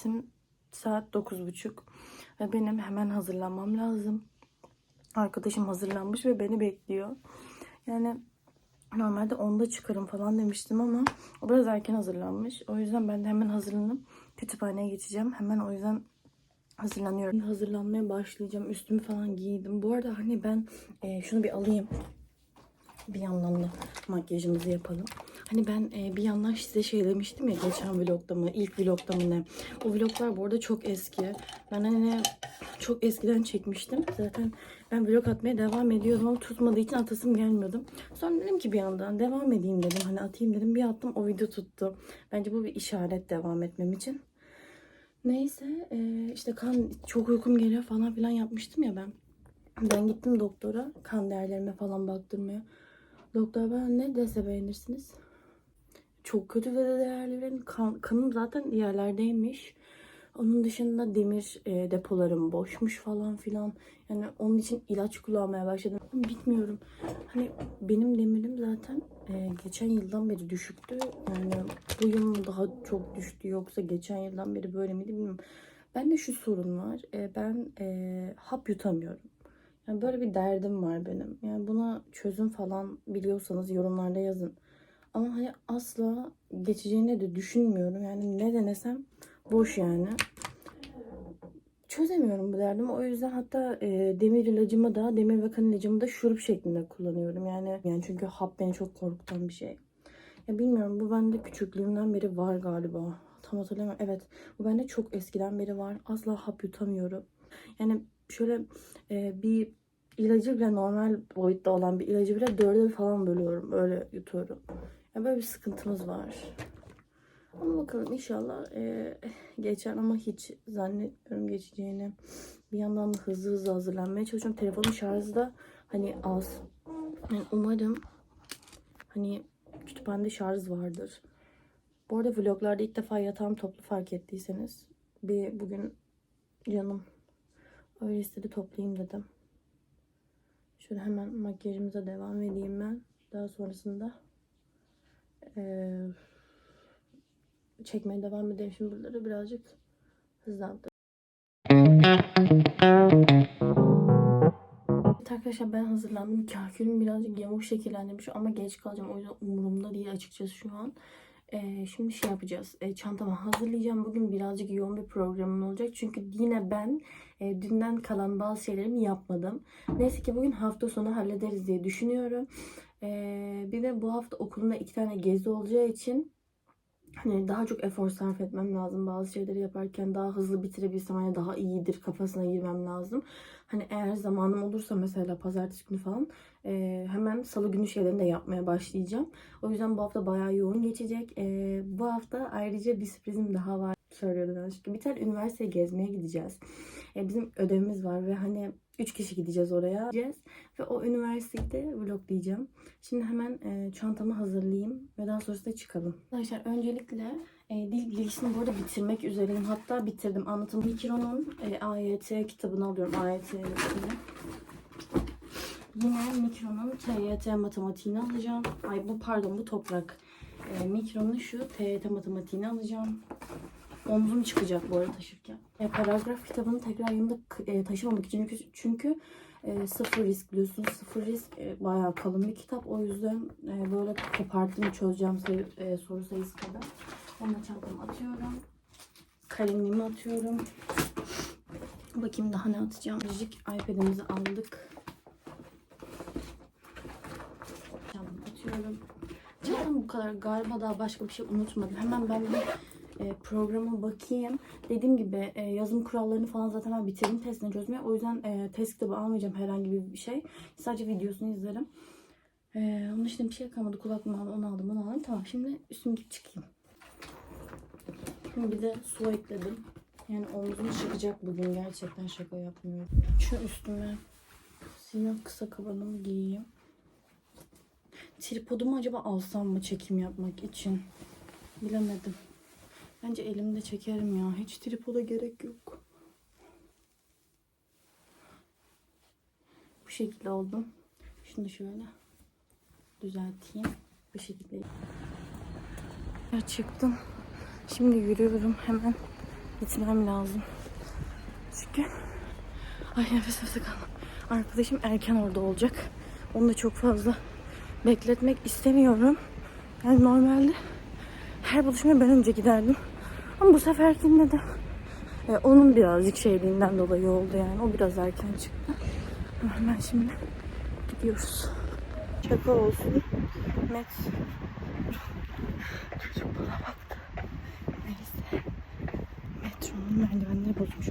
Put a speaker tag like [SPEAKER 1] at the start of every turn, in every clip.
[SPEAKER 1] saatim saat 9.30 ve benim hemen hazırlanmam lazım. Arkadaşım hazırlanmış ve beni bekliyor. Yani normalde 10'da çıkarım falan demiştim ama o biraz erken hazırlanmış. O yüzden ben de hemen hazırlanıp kütüphaneye geçeceğim. Hemen o yüzden hazırlanıyorum. Hazırlanmaya başlayacağım. Üstümü falan giydim. Bu arada hani ben e, şunu bir alayım. Bir yandan da makyajımızı yapalım. Hani ben e, bir yandan size şey demiştim ya geçen vlogda mı, ilk vlogda mı ne. O vloglar bu arada çok eski. Ben hani çok eskiden çekmiştim. Zaten ben vlog atmaya devam ediyordum ama tutmadığı için atasım gelmiyordum. Sonra dedim ki bir yandan devam edeyim dedim. Hani atayım dedim. Bir attım o video tuttu. Bence bu bir işaret devam etmem için. Neyse e, işte kan çok uykum geliyor falan filan yapmıştım ya ben. Ben gittim doktora kan değerlerime falan baktırmaya. Doktor bana ne dese beğenirsiniz. Çok kötü ve değerlerin kan, kanım zaten yerlerdeymiş. Onun dışında demir e, depolarım boşmuş falan filan. Yani onun için ilaç kullanmaya başladım. Bitmiyorum. Hani benim demirim zaten e, geçen yıldan beri düşüktü. Yani bu yıl daha çok düştü yoksa geçen yıldan beri böyle miydi bilmiyorum. Bende şu sorun var. E, ben e, hap yutamıyorum. Yani böyle bir derdim var benim. Yani buna çözüm falan biliyorsanız yorumlarda yazın. Ama hani asla geçeceğini de düşünmüyorum. Yani ne denesem boş yani. Çözemiyorum bu derdimi. O yüzden hatta e, demir ilacımı da, demir ve kan ilacımı da şurup şeklinde kullanıyorum. Yani yani çünkü hap beni çok korkutan bir şey. Ya bilmiyorum bu bende küçüklüğümden beri var galiba. Tam hatırlamıyorum. Evet bu bende çok eskiden beri var. Asla hap yutamıyorum. Yani şöyle e, bir ilacı bile normal boyutta olan bir ilacı bile dörde falan bölüyorum. Öyle yutuyorum. Ya böyle bir sıkıntımız var. Ama bakalım inşallah e, geçer ama hiç zannetmiyorum geçeceğini. Bir yandan da hızlı hızlı hazırlanmaya çalışıyorum. Telefonun şarjı da hani az. Yani umarım hani kütüphanede şarj vardır. Bu arada vloglarda ilk defa yatağım toplu fark ettiyseniz. Bir bugün canım öyle istedi toplayayım dedim. Şöyle hemen makyajımıza devam edeyim ben. Daha sonrasında eee, çekmeye devam edeyim. Şimdi buraları birazcık hızlandır. Evet arkadaşlar ben hazırlandım. Kahkülüm birazcık yamuk şekillendirmiş ama geç kalacağım. O yüzden umurumda değil açıkçası şu an. Ee, şimdi şey yapacağız. Ee, çantamı hazırlayacağım. Bugün birazcık yoğun bir programım olacak. Çünkü yine ben e, dünden kalan bazı şeylerimi yapmadım. Neyse ki bugün hafta sonu hallederiz diye düşünüyorum. Ee, bir de bu hafta okulumda iki tane gezi olacağı için hani daha çok efor sarf etmem lazım bazı şeyleri yaparken daha hızlı bitirebilsem hani daha iyidir kafasına girmem lazım. Hani eğer zamanım olursa mesela pazartesi günü falan e, hemen salı günü şeylerini de yapmaya başlayacağım. O yüzden bu hafta bayağı yoğun geçecek. E, bu hafta ayrıca bir sürprizim daha var. Söylüyordum yanlışlıkla. Bir tane üniversiteye gezmeye gideceğiz. E, bizim ödevimiz var ve hani 3 kişi gideceğiz oraya. Gideceğiz. Ve o üniversitede vloglayacağım. Şimdi hemen e, çantamı hazırlayayım ve daha sonrasında çıkalım. Arkadaşlar öncelikle e, dil bilgisini bu arada bitirmek üzereyim. Hatta bitirdim. Anlatım Mikro'nun e, AYT kitabını alıyorum. AYT kitabını. Yine Mikro'nun TYT matematiğini alacağım. Ay bu pardon bu toprak. E, Mikro'nun şu TYT matematiğini alacağım. Omzum çıkacak bu arada taşırken. E, paragraf kitabını tekrar yanımda e, taşımamak için çünkü, çünkü e, sıfır risk biliyorsunuz. Sıfır risk e, bayağı kalın bir kitap. O yüzden e, böyle koparttım çözeceğim sayı, e, soru sayısı kadar. Onu da çantama atıyorum. Kalemliğimi atıyorum. Bakayım daha ne atacağım. Müzik iPad'imizi aldık. Çantama atıyorum. Çantam bu kadar. Galiba daha başka bir şey unutmadım. Hemen ben bir e, programa bakayım. Dediğim gibi e, yazım kurallarını falan zaten ben bitirdim testini çözmeye. O yüzden e, test kitabı almayacağım herhangi bir şey. Sadece videosunu izlerim. E, onun dışında bir şey kalmadı. Kulaklığımı aldım, onu aldım, onu aldım. Tamam şimdi üstümü giyip çıkayım. Şimdi bir de su ekledim. Yani omzum çıkacak bugün gerçekten şaka yapmıyorum. Şu üstüme siyah kısa kabanımı giyeyim. Tripodumu acaba alsam mı çekim yapmak için? Bilemedim. Bence elimde çekerim ya. Hiç tripoda gerek yok. Bu şekilde oldum. Şunu da şöyle düzelteyim. Bu şekilde. Ya çıktım. Şimdi yürüyorum hemen Gitmem lazım. Çünkü ay nefes nefese kaldım. Arkadaşım erken orada olacak. Onu da çok fazla bekletmek istemiyorum. Yani normalde her buluşmaya ben önce giderdim. Ama bu seferkinde de e, onun birazcık şeyliğinden dolayı oldu yani. O biraz erken çıktı. Hemen şimdi gidiyoruz. Şaka olsun. Met. Çocuk bana baktı. Neyse. Metronun merdivenleri bozmuş.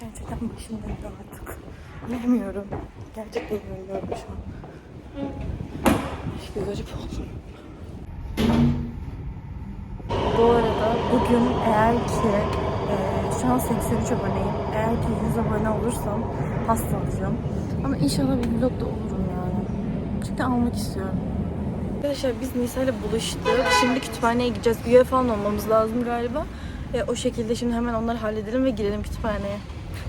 [SPEAKER 1] Gerçekten başım döndü artık. Bilmiyorum. Gerçekten bilmiyorum şu an. İşte garip oldum. Bu arada bugün eğer ki e, şu an 83 aboneyim. Eğer ki 100 abone olursam pasta alacağım. Ama inşallah bir vlogda olurum yani. Çünkü almak istiyorum. Arkadaşlar biz Nisa ile buluştuk. Şimdi kütüphaneye gideceğiz. Üye falan olmamız lazım galiba. E, o şekilde şimdi hemen onları halledelim ve girelim kütüphaneye.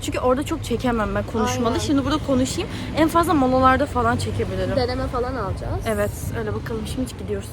[SPEAKER 1] Çünkü orada çok çekemem ben konuşmalı.
[SPEAKER 2] Aynen.
[SPEAKER 1] Şimdi burada konuşayım. En fazla molalarda falan çekebilirim.
[SPEAKER 2] Deneme falan alacağız.
[SPEAKER 1] Evet öyle bakalım. Şimdi gidiyoruz.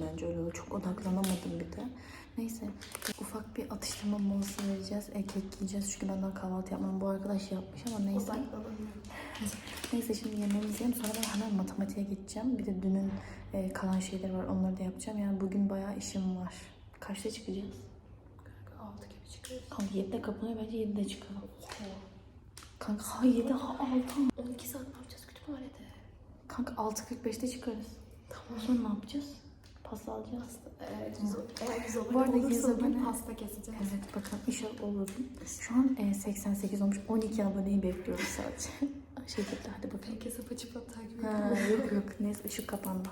[SPEAKER 1] İçin bence öyle oldu. Çok odaklanamadım bir de. Neyse ufak bir atıştırma molası vereceğiz. E, kek yiyeceğiz çünkü ben daha kahvaltı yapmam. Bu arkadaş yapmış ama neyse. Neyse şimdi yemeğimizi yiyelim. Sonra ben hemen matematiğe geçeceğim. Bir de dünün e, kalan şeyleri var. Onları da yapacağım. Yani bugün bayağı işim var. Kaçta çıkacağız?
[SPEAKER 2] Kanka 6 gibi çıkıyoruz.
[SPEAKER 1] Kanka 7'de kapanıyor. Bence 7'de çıkalım. Kanka ha 7 ha 6.
[SPEAKER 2] 12 saat ne yapacağız kütüphanede?
[SPEAKER 1] Kanka 6.45'te çıkarız. Tamam. Sonra ne yapacağız? Pasta alacağız.
[SPEAKER 2] Eğer biz, eğer biz
[SPEAKER 1] Bu arada
[SPEAKER 2] olursa bugün pasta keseceğiz.
[SPEAKER 1] Evet bakın inşallah olur. Şu an e, 88 olmuş. 12 aboneyi bekliyoruz sadece. Şekilde hadi bakalım.
[SPEAKER 2] Herkes hapa çıpa takip
[SPEAKER 1] Ha,
[SPEAKER 2] ediyor.
[SPEAKER 1] yok yok neyse ışık kapandı.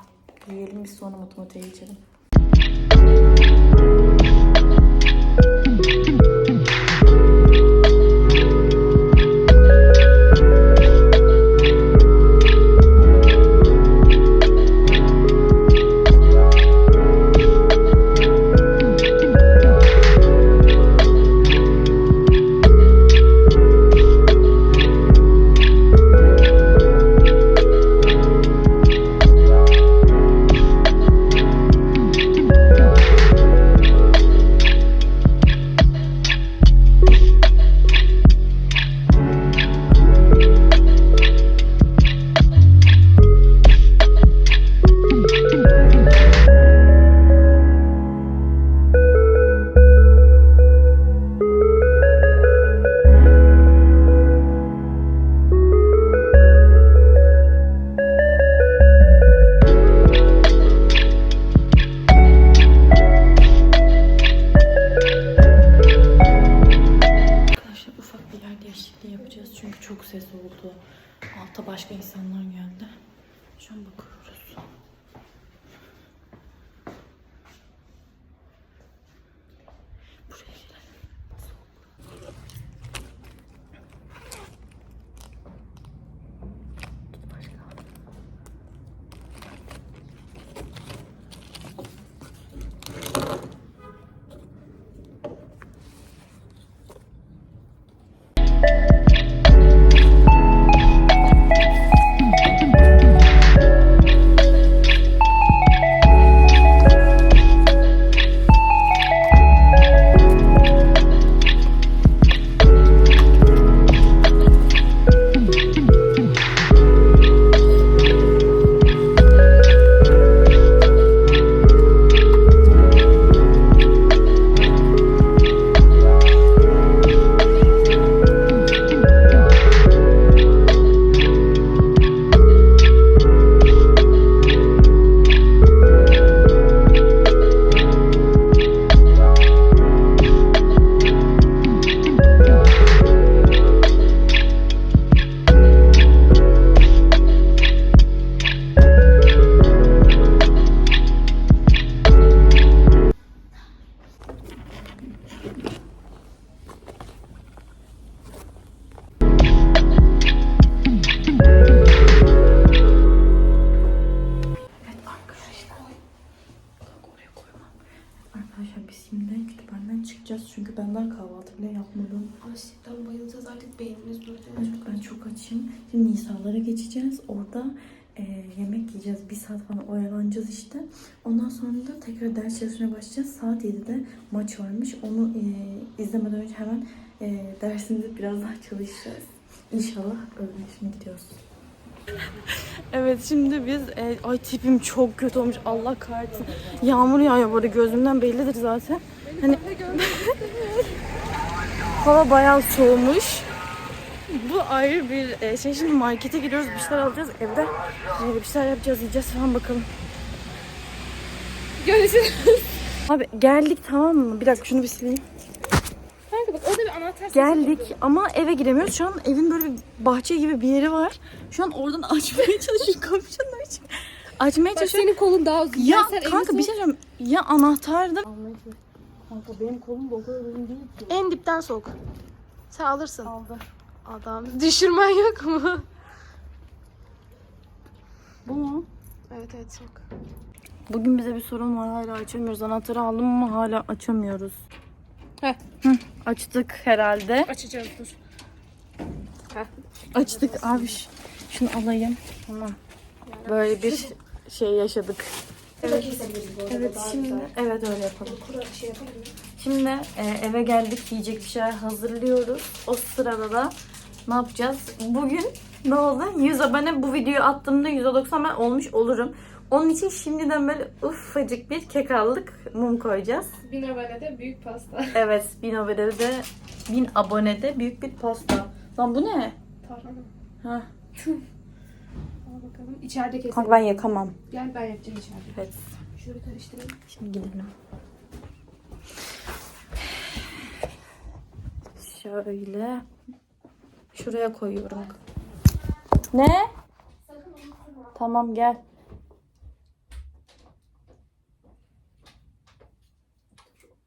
[SPEAKER 1] Yiyelim biz sonra matematiğe geçelim. Yemek yiyeceğiz. Bir saat falan oyalanacağız işte. Ondan sonra da tekrar ders çalışmaya başlayacağız. Saat 7'de maç varmış. Onu e, izlemeden önce hemen e, dersimizi biraz daha çalışacağız. İnşallah öyle şimdi gidiyoruz. Evet şimdi biz e, ay tipim çok kötü olmuş Allah kahretsin. Yağmur yağıyor burada gözümden bellidir zaten. Hani hava bayağı soğumuş. Bu ayrı bir e, şey. Şimdi markete gidiyoruz. Bir şeyler alacağız. Evde e, bir şeyler yapacağız. Yiyeceğiz falan bakalım.
[SPEAKER 2] Görüşürüz.
[SPEAKER 1] Abi geldik tamam mı? Bir dakika şunu bir sileyim.
[SPEAKER 2] Kanka bak orada bir anahtar
[SPEAKER 1] Geldik ama eve giremiyoruz. Şu an evin böyle bir bahçe gibi bir yeri var. Şu an oradan açmaya çalışıyor. Kapışanlar için. Açmaya
[SPEAKER 2] Bak
[SPEAKER 1] çalışıyor.
[SPEAKER 2] senin kolun daha uzun.
[SPEAKER 1] Ya
[SPEAKER 2] Sen
[SPEAKER 1] kanka bir şey söyleyeyim. Ya anahtardı. Kanka benim kolum da o kadar uzun değil ki.
[SPEAKER 2] En dipten sok. Sen alırsın.
[SPEAKER 1] Aldı.
[SPEAKER 2] Adam. Düşürmen yok mu?
[SPEAKER 1] Bu mu?
[SPEAKER 2] Evet evet sok.
[SPEAKER 1] Bugün bize bir sorun var. Hala açamıyoruz. Anahtarı aldım ama hala açamıyoruz.
[SPEAKER 2] Heh.
[SPEAKER 1] Hı, açtık herhalde.
[SPEAKER 2] Açacağız dur.
[SPEAKER 1] Açtık abi. Şunu alayım. Tamam. Böyle bir şey yaşadık.
[SPEAKER 2] Evet.
[SPEAKER 1] Evet şimdi evet öyle yapalım.
[SPEAKER 2] Şey?
[SPEAKER 1] Şimdi e, eve geldik yiyecek bir şeyler hazırlıyoruz. O sırada da ne yapacağız? Bugün ne oldu? 100 abone bu videoyu attığımda 190 ben olmuş olurum. Onun için şimdiden böyle ufacık bir kek aldık. Mum koyacağız.
[SPEAKER 2] Bin abonede büyük pasta.
[SPEAKER 1] Evet 1000 abonede 1000 abonede büyük bir pasta. Lan bu ne?
[SPEAKER 2] Tarhana.
[SPEAKER 1] Ha.
[SPEAKER 2] Al bakalım. İçeride keselim.
[SPEAKER 1] Kanka ben yakamam.
[SPEAKER 2] Gel ben yapacağım içeride.
[SPEAKER 1] Evet.
[SPEAKER 2] Şöyle karıştırayım.
[SPEAKER 1] Şimdi gidelim. Şöyle. Şuraya koyuyorum. Ne? Tamam gel.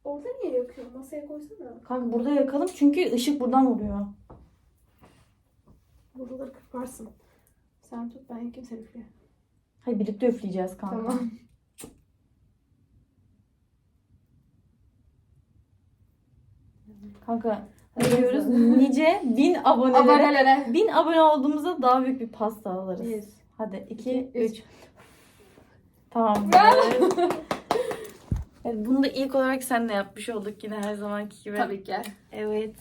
[SPEAKER 2] Orada niye yakıyorsun? Masaya koysana.
[SPEAKER 1] Kanka burada yakalım çünkü ışık buradan vuruyor.
[SPEAKER 2] Buraları kırparsın. Sen tut ben yakayım sen üfle.
[SPEAKER 1] Hayır birlikte üfleyeceğiz kanka.
[SPEAKER 2] Tamam.
[SPEAKER 1] Kanka ne diyoruz? Nice bin abonelere.
[SPEAKER 2] Abonelere.
[SPEAKER 1] Bin abone olduğumuzda daha büyük bir pasta alırız.
[SPEAKER 2] Yes.
[SPEAKER 1] Hadi 2,
[SPEAKER 2] İki,
[SPEAKER 1] 3. Tamam. evet, bunu da ilk olarak sen de yapmış olduk yine her zamanki gibi.
[SPEAKER 2] Tabii ki.
[SPEAKER 1] Evet.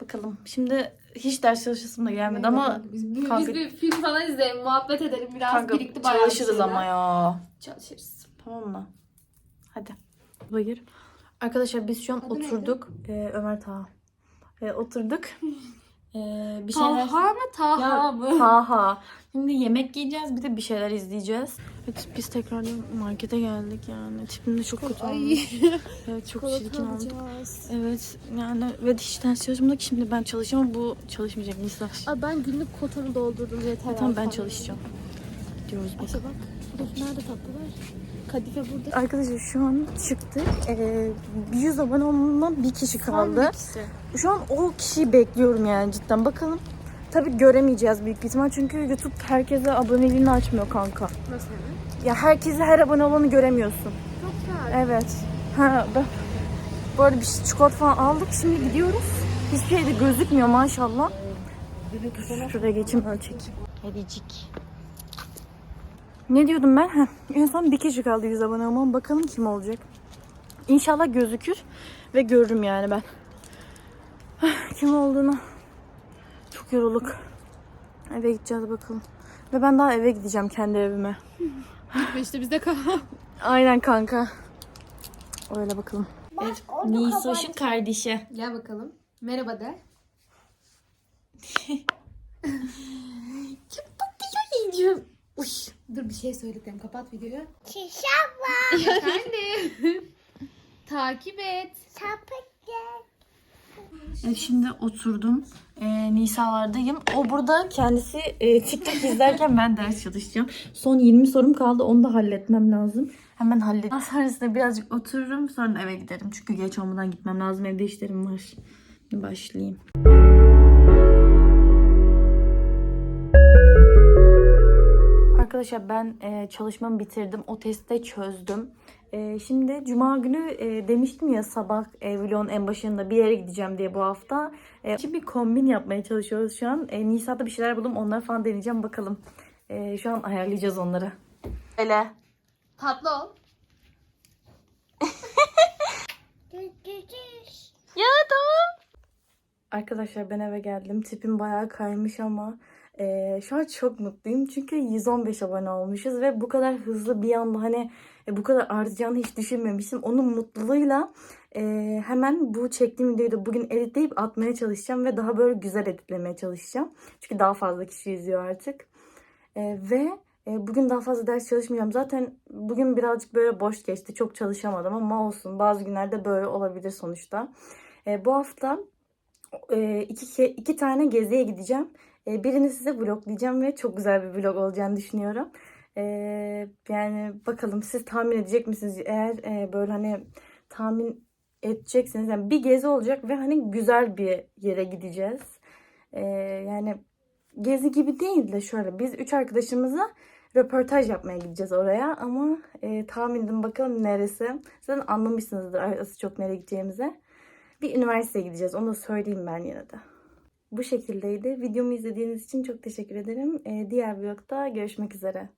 [SPEAKER 1] Bakalım. Şimdi hiç ders çalışasım da gelmedi ama
[SPEAKER 2] biz, biz,
[SPEAKER 1] kanka-
[SPEAKER 2] biz bir film falan izleyelim, muhabbet edelim biraz
[SPEAKER 1] kanka
[SPEAKER 2] birikti bayağı
[SPEAKER 1] çalışırız
[SPEAKER 2] şeyler.
[SPEAKER 1] ama ya.
[SPEAKER 2] Çalışırız.
[SPEAKER 1] Tamam mı? Hadi. Buyur. Arkadaşlar biz şu an
[SPEAKER 2] Adı
[SPEAKER 1] oturduk. Ee, Ömer Taha. Ee, oturduk. Ee, bir şeyler...
[SPEAKER 2] Taha mı Taha
[SPEAKER 1] Ya,
[SPEAKER 2] mı?
[SPEAKER 1] Taha. Şimdi yemek yiyeceğiz bir de bir şeyler izleyeceğiz. Evet, biz tekrar markete geldik yani. Tipim de çok kötü olmuş. Evet çok çirkin oldu. Evet yani ve hiç ders çalışmadık ki şimdi ben çalışamam bu çalışmayacak Nisa.
[SPEAKER 2] Abi ben günlük kotanı doldurdum yeter.
[SPEAKER 1] Tamam
[SPEAKER 2] abi
[SPEAKER 1] ben çalışacağım. Gidiyoruz
[SPEAKER 2] İşte
[SPEAKER 1] bakalım.
[SPEAKER 2] bak. Nerede tatlılar? Kadife burada.
[SPEAKER 1] Arkadaşlar şu an çıktık. Ee, 100 abone olmama bir kişi kaldı. Şu an o kişiyi bekliyorum yani cidden. Bakalım. Tabii göremeyeceğiz büyük bir ihtimal çünkü YouTube herkese aboneliğini açmıyor kanka.
[SPEAKER 2] Nasıl yani?
[SPEAKER 1] Ya herkese her abone olanı göremiyorsun.
[SPEAKER 2] Çok güzel.
[SPEAKER 1] Evet. Ha, ben bu arada bir şey, çikolata falan aldık. Şimdi gidiyoruz. Hiçbir şey de gözükmüyor maşallah. Dur, şuraya geçeyim ölçek. Hedicik. Ne diyordum ben? Heh, en son bir kişi kaldı 100 abone olmam. Bakalım kim olacak. İnşallah gözükür ve görürüm yani ben. Heh, Kim olduğunu. Çok yorulduk. Eve gideceğiz bakalım. Ve ben daha eve gideceğim kendi evime.
[SPEAKER 2] Gitme işte bizde kal.
[SPEAKER 1] Aynen kanka. Öyle bakalım. Evet, Nisoş'un kardeşi.
[SPEAKER 2] Gel bakalım. Merhaba de.
[SPEAKER 1] Uy.
[SPEAKER 2] Dur bir şey söyledim. Kapat videoyu. Şişabla. Efendim. Takip et.
[SPEAKER 1] Evet, şimdi oturdum. Ee, Nisalardayım. O burada kendisi e, TikTok izlerken ben ders çalışacağım. Son 20 sorum kaldı. Onu da halletmem lazım. Hemen halledeyim. Daha Sonrasında birazcık otururum. Sonra eve giderim. Çünkü geç olmadan gitmem lazım. Evde işlerim var. Başlayayım. Arkadaşlar ben e, çalışmamı bitirdim. O testi de çözdüm. Ee, şimdi Cuma günü e, demiştim ya sabah e, vlogun en başında bir yere gideceğim diye bu hafta. E, şimdi bir kombin yapmaya çalışıyoruz şu an. E, Nisan'da bir şeyler buldum onları falan deneyeceğim bakalım. E, şu an ayarlayacağız onları. Öyle.
[SPEAKER 2] Tatlı ol.
[SPEAKER 1] Ya tamam. Arkadaşlar ben eve geldim. Tipim bayağı kaymış ama e, şu an çok mutluyum. Çünkü 115 abone olmuşuz ve bu kadar hızlı bir anda hani e, bu kadar artacağını hiç düşünmemiştim. Onun mutluluğuyla e, hemen bu çektiğim videoyu da bugün editleyip atmaya çalışacağım ve daha böyle güzel editlemeye çalışacağım. Çünkü daha fazla kişi izliyor artık. E, ve e, bugün daha fazla ders çalışmayacağım. Zaten bugün birazcık böyle boş geçti. Çok çalışamadım ama olsun. Bazı günlerde böyle olabilir sonuçta. E, bu hafta e, iki, iki tane geziye gideceğim. E, birini size vloglayacağım ve çok güzel bir vlog olacağını düşünüyorum. E, yani bakalım siz tahmin edecek misiniz? Eğer e, böyle hani tahmin edeceksiniz. Yani bir gezi olacak ve hani güzel bir yere gideceğiz. E, yani gezi gibi değil de şöyle biz üç arkadaşımızla röportaj yapmaya gideceğiz oraya ama e, tahmin edin bakalım neresi. Zaten anlamışsınızdır az çok nereye gideceğimize. Bir üniversiteye gideceğiz. Onu da söyleyeyim ben yine de. Bu şekildeydi. Videomu izlediğiniz için çok teşekkür ederim. Ee, diğer vlogda görüşmek üzere.